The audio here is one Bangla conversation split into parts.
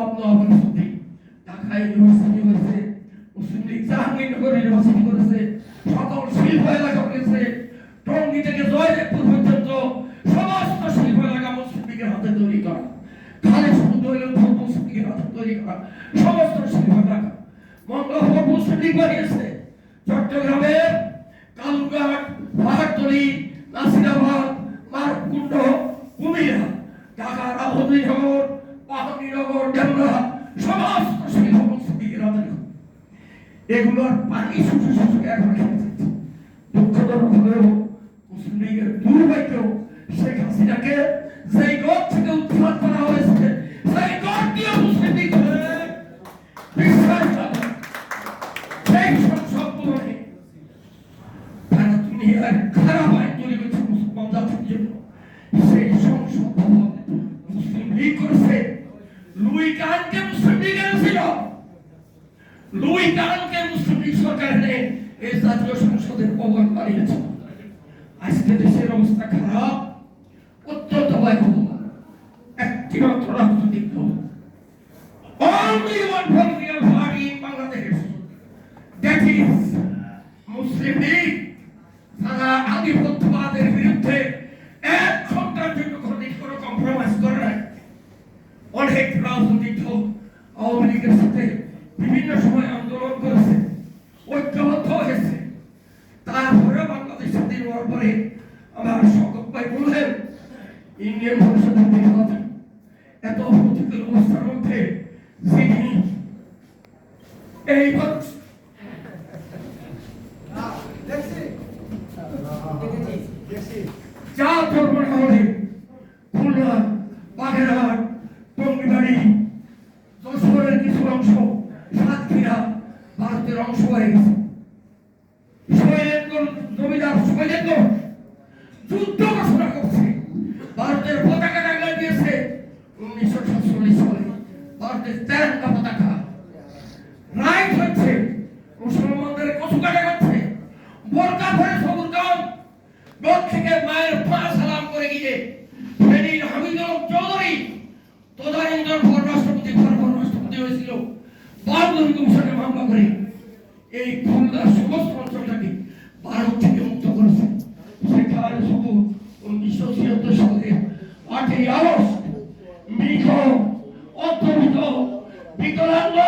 সব নবনিশুদ্ধি ঢাকা ইউনিভার্সিটি করেছে মুসলিম লীগ জাহাঙ্গীরনগর ইউনিভার্সিটি করেছে, সকল শিল্প এলাকা করেছে টঙ্গী থেকে জয়দেবপুর পর্যন্ত সমস্ত শিল্প এলাকা মুসলিম হাতে তৈরি করা। খালি শুধু দৈরথ মুসলিম লীগের হাতে তৈরি করা। সমস্ত শিল্প এলাকা মঙ্গলপুর মুসলিম বানিয়েছে। চট্টগ্রামের কালুঘাট পাহাড়তলি নাসিরাবাদ, মারকুণ্ড কুমিরা ঢাকার আবহাওয়ানগর পাহাড়িনগর সমস্ত শিল্প মুসলিম লীগের এগুলোর পানি শুধু শুধু এখন খেয়ে যাচ্ছে। দুঃখজনক হলেও মুসলিম লীগের শেখ হাসিনাকে সেই গদ থেকে উৎখাত করা হয়েছে, সেই গদ দিয়ে মুসলিম লীগ বিশ্বাস সেই সংসদ ভবনে তারা দুনিয়ার খারাপ লুই কানকে মুসলিম সরকার এই জাতীয় সংসদের ভবন বানিয়েছে আজকে দেশের অবস্থা খারাপ, অত্যন্ত ভয়াবহ। একটি মাত্র রাজনৈতিক দল। only one political party in Bangladesh that is, মুসলিম লীগ তারা আধিপত্যবাদের বিরুদ্ধে এক ঘণ্টার জন্য কোনদিন কোনো কম্প্রোমাইজ করে নাই অনেক রাজনৈতিক দল আওয়ামী লীগের সাথে বিভিন্ন সময় আন্দোলন করেছে ঐক্যবদ্ধ হয়েছে তারপরে বাংলাদেশ স্বাধীন হওয়ার পরে আমার শকত বললেন ইন্ডিয়ান পরিষদের এত প্রতিকূল অবস্থার মধ্যে যিনি যা ধর্ম খুলনা, বাগেরহাট টঙ্গিবাড়ি যশোরের কিছু অংশ সাতক্ষীরা ভারতের অংশ হয়ে গেছে। জমিদার শৈলেন্দ্র কমিশনে মামলা করে এই খুলনার সমস্ত অঞ্চলটাকে ভারত থেকে মুক্ত করেছে। সেখানে শুধু উনিশশো ছিয়াত্তর আটই আগস্ট মৃত, অধ্যবিত, বিকলাঙ্গ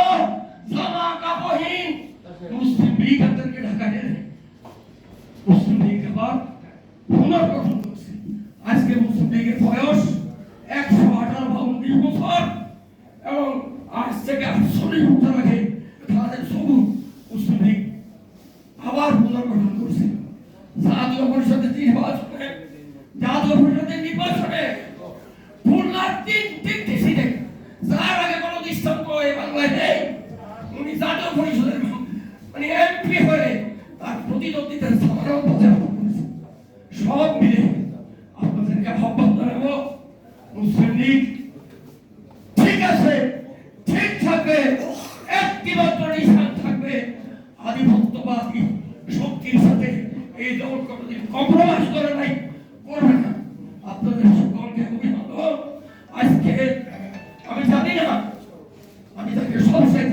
জামা কাপড়হীন মুসলিম লীগ তাদেরকে ঢাকা দেয় মুসলিম লীগ আবার পুনর্গঠন করছে। আজকে মুসলিম লীগের বয়স একশো আঠারো বা উনিশ বছর এবং আজ থেকে আটচল্লিশ বছর সব মিলে আপনাদেরকে আহ্বান জানাব মুসলিম লীগ ঠিক আছে, ঠিক থাকবে, একটিমাত্র নিশান থাকবে, আধিপত্যবাদী শক্তির সাথে এই দল কোনোদিন কম্প্রোমাইজ করে নাই, করবে না। আপনাদের সকলকে অভিনন্দন। আজকে আমি জানি না, আমি তাকে সবচেয়ে